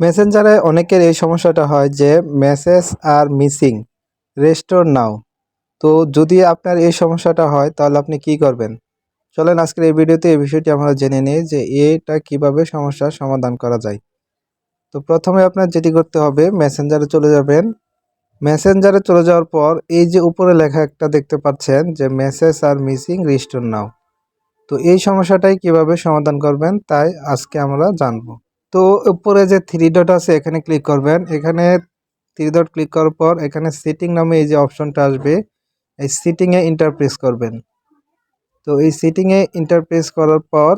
মেসেঞ্জারে অনেকের এই সমস্যাটা হয় যে message are missing restore now তো যদি আপনার এই সমস্যাটা হয়, তাহলে আপনি কি করবেন? চলেন আজকের এই ভিডিওতে এই বিষয়টি আমরা জেনে নিই যে, এটা কীভাবে সমস্যার সমাধান করা যায়। তো প্রথমে আপনার যেটি করতে হবে মেসেঞ্জারে চলে যাবেন। মেসেঞ্জারে চলে যাওয়ার পর, এই যে উপরে লেখা একটা দেখতে পাচ্ছেন যে মেসেজ আর মিসিং রিস্টোর নাও তো এই সমস্যাটাই কীভাবে সমাধান করবেন, তাই আজকে আমরা জানব। তো উপরে যে থ্রি ডট আছে, এখানে ক্লিক করবেন। এখানে থ্রি ডট ক্লিক করার পর এখানে সিটিং নামে এই যে অপশনটা আসবে, এই সিটিংয়ে ইন্টারপ্রেস করবেন। তো এই সিটিংয়ে ইন্টারপ্রেস করার পর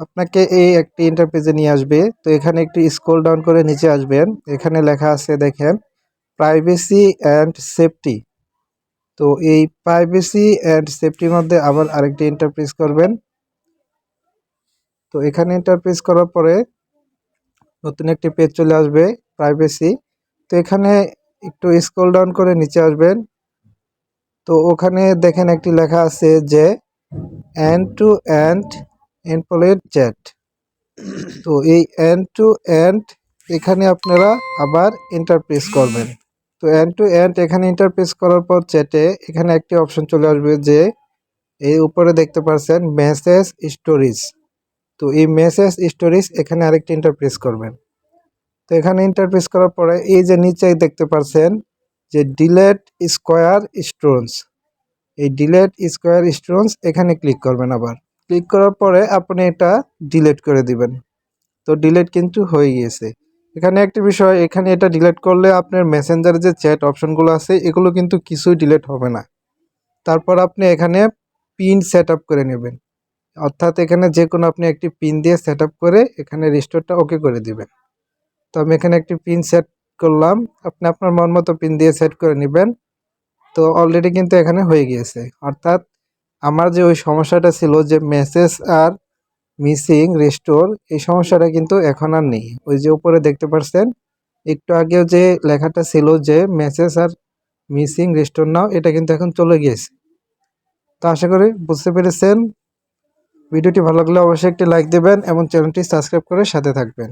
আপনাকে এই একটি ইন্টারপ্রেসে নিয়ে আসবে। তো এখানে একটু স্ক্রল ডাউন করে নিচে আসবেন। এখানে লেখা আছে, দেখেন প্রাইভেসি অ্যান্ড সেফটি তো এই প্রাইভেসি অ্যান্ড সেফটির মধ্যে আবার আরেকটি ইন্টারপ্রেস করবেন। তো এখানে ইন্টারপ্রেস করার পরে নতুন একটি পেজ চলে আসবে প্রাইভেসি তো এখানে একটু স্ক্রল ডাউন করে নিচে আসবেন। তো ওখানে দেখেন একটি লেখা আছে যে অ্যান্ড টু অ্যান্ড এনপোলেট চ্যাট তো এই অ্যান্ড টু অ্যান্ড এখানে আপনারা আবার ইন্টারপ্রেস করবেন। তো অ্যান্ড টু অ্যান্ড এখানে ইন্টারপ্রেস করার পর চ্যাটে এখানে একটি অপশন চলে আসবে যে, এই উপরে দেখতে পাচ্ছেন মেসেজ স্টোরিজ তো এই মেসেজ স্টোরিজ এখানে আরেকটি ইন্টারপ্রেস করবেন। তো এখানে ইন্টারপ্রেস করার পরে এই যে নিচে দেখতে পাচ্ছেন যে ডিলেট স্কোয়ার স্টোনস এই ডিলেট স্কোয়ার স্টোনস এখানে ক্লিক করবেন আবার। ক্লিক করার পরে আপনি এটা ডিলেট করে দিবেন। তো ডিলেট কিন্তু হয়ে গিয়েছে। এখানে একটি বিষয়, এখানে এটা ডিলেট করলে আপনার মেসেঞ্জারে যে চ্যাট অপশনগুলো আছে, এগুলো কিন্তু কিছুই ডিলেট হবে না। তারপর আপনি এখানে পিন সেট করে নেবেন। অর্থাৎ এখানে যে কোনো আপনি একটি পিন দিয়ে সেট করে এখানে রিস্টোরটা ওকে করে দিবেন। তো আমি এখানে একটি পিন সেট করলাম। আপনি আপনার মন মতো পিন দিয়ে সেট করে নেবেন। তো অলরেডি কিন্তু এখানে হয়ে গিয়েছে। অর্থাৎ আমার যে ওই সমস্যাটা ছিল যে মেসেজ আর মিসিং রেস্টোর এই সমস্যাটা কিন্তু এখন আর নেই। ওই যে উপরে দেখতে পাচ্ছেন একটু আগেও যে লেখাটা ছিল যে message are missing restore now, এটা কিন্তু এখন চলে গিয়েছে। তো আশা করি বুঝতে পেরেছেন। ভিডিওটি ভালো লাগলে অবশ্যই একটি লাইক দেবেন এবং চ্যানেলটি সাবস্ক্রাইব করে সাথে থাকবেন।